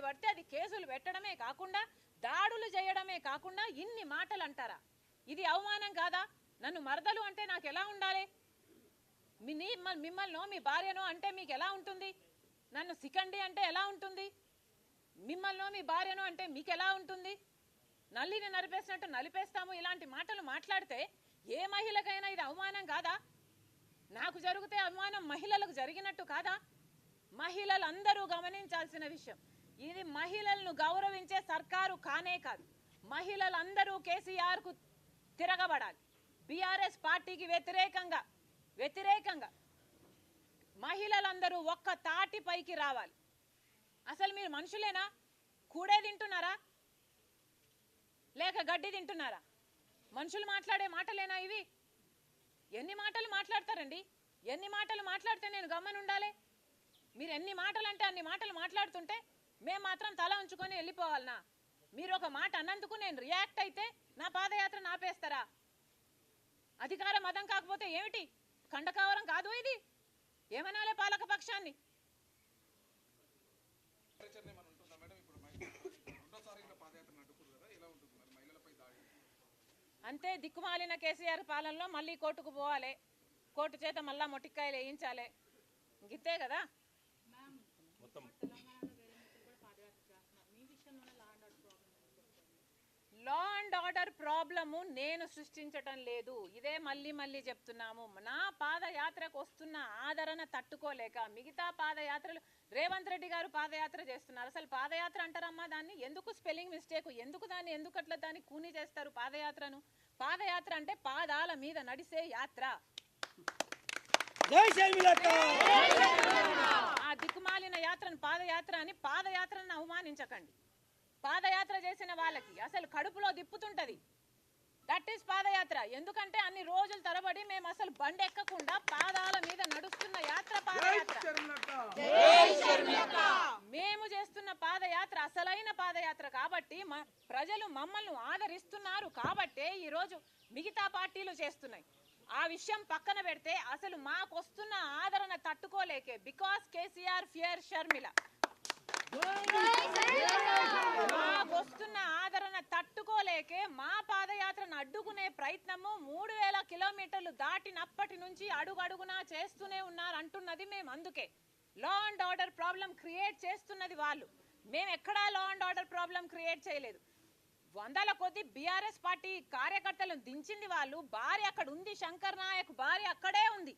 ఏది పడితే అది కేసులు పెట్టడమే కాకుండా దాడులు చేయడమే కాకుండా ఇన్ని మాటలు అంటారా ఇది అవమానం కాదా? నన్ను మరదలు అంటే నాకు ఎలా ఉండాలి? మీ మిమ్మల్నో మీ భార్యనో అంటే మీకు ఎలా ఉంటుంది? నన్ను సికండి అంటే ఎలా ఉంటుంది? మిమ్మల్నో మీ భార్యనో అంటే మీకు ఎలా ఉంటుంది? నల్లిని నలిపేసినట్టు నలిపేస్తాము ఇలాంటి మాటలు మాట్లాడితే ఏ మహిళకైనా ఇది అవమానం కాదా? నాకు జరిగితే అవమానం మహిళలకు జరిగినట్టు కాదా? మహిళలందరూ గమనించాల్సిన విషయం. ఇది మహిళలను గౌరవించే సర్కారు కానే కాదు. మహిళలందరూ కేసీఆర్కు తిరగబడాలి. బీఆర్ఎస్ పార్టీకి వ్యతిరేకంగా వ్యతిరేకంగా మహిళలందరూ ఒక్క తాటి పైకి రావాలి. అసలు మీరు మనుషులేనా? కూడే తింటున్నారా? లేక గడ్డి తింటున్నారా? మనుషులు మాట్లాడే మాటలేనా ఇవి? ఎన్ని మాటలు మాట్లాడతారండి? ఎన్ని మాటలు మాట్లాడితే నేను గమ్మనుండాలి? మీరు ఎన్ని మాటలు అంటే అన్ని మాటలు మాట్లాడుతుంటే మేము మాత్రం తల ఉంచుకొని వెళ్ళిపోవాలనా మీరు ఒక మాట అన్నందుకు నేను రియాక్ట్ అయితే నా పాదయాత్ర నాపేస్తారా? అధికార మతం కాకపోతే ఏమిటి? కండకావరం కాదు ఇది. ఏమనాలే పాలక పక్షాన్ని? అంతే దిక్కుమాలిన కేసీఆర్ పాలనలో మళ్ళీ కోర్టుకు పోవాలి. కోర్టు చేత మళ్ళా మొట్టికాయలు వేయించాలి. గిత్తే కదా లా ఆర్డర్ ప్రాబ్లము నేను సృష్టించటం లేదు. ఇదే మళ్ళీ మళ్ళీ చెప్తున్నాము. నా పాదయాత్రకు వస్తున్న ఆదరణ తట్టుకోలేక మిగతా పాదయాత్రలు రేవంత్ రెడ్డి గారు పాదయాత్ర చేస్తున్నారు. అసలు పాదయాత్ర అంటారమ్మా దాన్ని? ఎందుకు స్పెల్లింగ్ మిస్టేక్? ఎందుకు దాన్ని ఎందుకు అట్లా దాన్ని కూని చేస్తారు పాదయాత్రను? పాదయాత్ర అంటే పాదాల మీద నడిసే యాత్ర. ఆ దిక్కుమాలిన యాత్రను పాదయాత్ర అని పాదయాత్రను అవమానించకండి. పాదయాత్ర చేసిన వాళ్ళకి అసలు కడుపులో దిప్పుతుంటది దట్ ఈస్ పాదయాత్ర. ఎందుకంటే అన్ని రోజులు తరబడి మేము అసలు బండి ఎక్కకుండా పాదాల మీద నడుస్తున్న యాత్ర పాదయాత్ర. మేము చేస్తున్న పాదయాత్ర అసలైన పాదయాత్ర కాబట్టి ప్రజలు మమ్మల్ని ఆదరిస్తున్నారు కాబట్టే ఈరోజు మిగతా పార్టీలు చేస్తున్నాయి. ఆ విషయం పక్కన పెడితే అసలు మాకు వస్తున్న ఆదరణ తట్టుకోలేకే. బికాస్ కేసీఆర్ ఫియర్ షర్మిల వస్తున్న ఆదరణ తట్టుకోలేకే మా పాదయాత్రను అడ్డుకునే ప్రయత్నము మూడు వేల కిలోమీటర్లు దాటినప్పటి నుంచి అడుగడుగునా చేస్తూనే ఉన్నారు అంటున్నది మేము అందుకే. Law and order problem create చేస్తున్నది వాళ్ళు. మేము ఎక్కడా law and order problem create చేయలేదు. వందల కొద్ది బీఆర్ఎస్ పార్టీ కార్యకర్తలను దించింది వాళ్ళు. భార్య అక్కడ ఉంది శంకర్ నాయక్ భార్య అక్కడే ఉంది.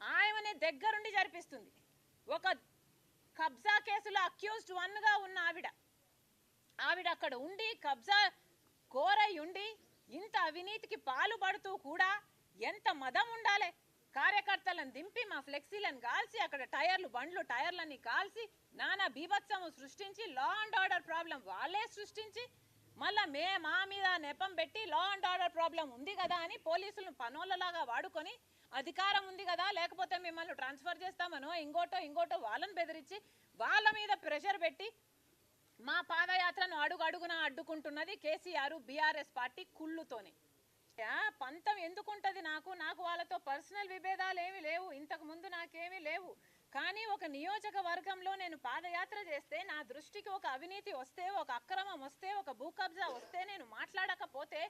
ఆయమనే దగ్గరుండి జరిపిస్తుంది. ఒక కబ్జా కేసులో అక్యూజ్డ్ వన్గా ఉన్న ఆవిడ. ఆవిడ అక్కడ ఉండి కబ్జా కోరై ఉండి ఇంత అవినీతికి పాలుపడుతూ కూడా ఎంత మదం ఉండాలి? కార్యకర్తలను దింపి మా ఫ్లెక్సీలను కాల్చి అక్కడ టైర్లు బండ్లు టైర్లన్నీ కాల్చి నానా బీభత్సము సృష్టించి లా అండ్ ఆర్డర్ ప్రాబ్లం వాళ్ళే సృష్టించి మళ్ళా మే మా మీద నెపం పెట్టి లా అండ్ ఆర్డర్ ప్రాబ్లం ఉంది కదా అని పోలీసులను పనోళ్ళలాగా వాడుకొని అధికారం ఉంది కదా లేకపోతే మిమ్మల్ని ట్రాన్స్ఫర్ చేస్తామనో ఇంకోటో ఇంకోటో వాళ్ళని బెదిరించి వాళ్ళ మీద ప్రెషర్ పెట్టి మా పాదయాత్రను అడుగు అడుగున అడ్డుకుంటున్నది కేసీఆర్ బీఆర్ఎస్ పార్టీ కుళ్ళుతోనే. యా, పంతం ఎందుకుంటది నాకు? నాకు వాళ్ళతో పర్సనల్ విభేదాలు ఏమీ లేవు. ఇంతకు ముందు నాకేమీ లేవు. కానీ ఒక నియోజకవర్గంలో నేను పాదయాత్ర చేస్తే నా దృష్టికి ఒక అవినీతి వస్తే ఒక అక్రమం వస్తే ఒక భూ కబ్జా వస్తే నేను మాట్లాడకపోతే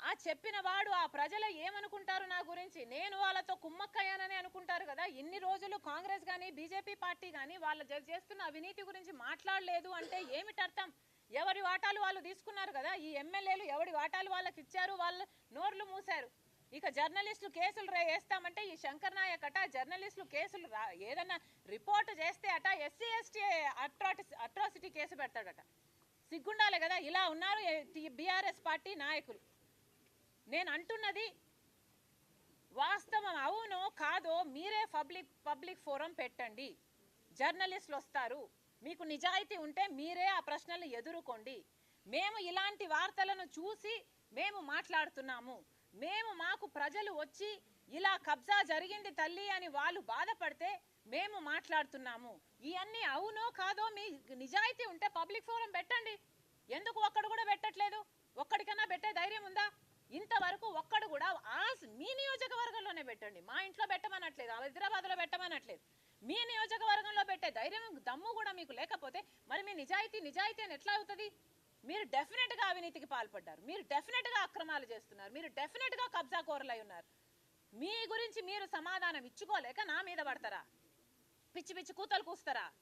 ఆ చెప్పిన వాడు ఆ ప్రజలు ఏమనుకుంటారు నా గురించి? నేను వాళ్ళతో కుమ్మక్కయ్యానని అనుకుంటారు కదా? ఇన్ని రోజులు కాంగ్రెస్ కానీ బీజేపీ పార్టీ కానీ వాళ్ళు చేస్తున్న అవినీతి గురించి మాట్లాడలేదు అంటే ఏమిటి అర్థం? ఎవరి వాటాలు వాళ్ళు తీసుకున్నారు కదా? ఈ ఎమ్మెల్యేలు ఎవరి వాటాలు వాళ్ళకి ఇచ్చారు? వాళ్ళు నోర్లు మూశారు. ఇక జర్నలిస్టులు కేసులు రే వేస్తామంటే ఈ శంకర్ నాయక్ అట జర్నలిస్టులు కేసులు రా ఏదన్నా రిపోర్ట్ చేస్తే అట ఎస్సీ ఎస్టీ అట్రాసిటీ కేసు పెడతాడట. సిగ్గుండాలి కదా? ఇలా ఉన్నారు బీఆర్ఎస్ పార్టీ నాయకులు. నేను అంటున్నది వాస్తవం. అవునో కాదో మీరే పబ్లిక్ పబ్లిక్ ఫోరం పెట్టండి. జర్నలిస్టులు వస్తారు. మీకు నిజాయితీ ఉంటే మీరే ఆ ప్రశ్నలు ఎదుర్కోండి. మేము ఇలాంటి వార్తలను చూసి మేము మాట్లాడుతున్నాము. మేము మాకు ప్రజలు వచ్చి ఇలా కబ్జా జరిగింది తల్లి అని వాళ్ళు బాధపడితే మేము మాట్లాడుతున్నాము. ఇవన్నీ అవునో కాదో మీ నిజాయితీ ఉంటే పబ్లిక్ ఫోరం పెట్టండి. ఎందుకు ఒక్కడు కూడా పెట్టట్లేదు? ఒక్కడికన్నా పెట్టే ధైర్యం ఉందా? ఇంతవరకు ఒక్కడు కూడా ఆ మీ నియోజకవర్గంలోనే పెట్టండి. మా ఇంట్లో పెట్టమనట్లేదు హైదరాబాద్లో పెట్టమనట్లేదు. మీ నియోజకవర్గంలో పెట్టే ధైర్యం దమ్ము కూడా మీకు లేకపోతే మరి మీ నిజాయితీ నిజాయితీ అని ఎట్లా అవుతుంది? మీరు డెఫినెట్గా అవినీతికి పాల్పడ్డారు. మీరు డెఫినెట్గా అక్రమాలు చేస్తున్నారు. మీరు డెఫినెట్గా కబ్జా కోరలై ఉన్నారు. మీ గురించి మీరు సమాధానం ఇచ్చుకోలేక నా మీద పడతారా? పిచ్చి పిచ్చి కూతలు కూస్తారా?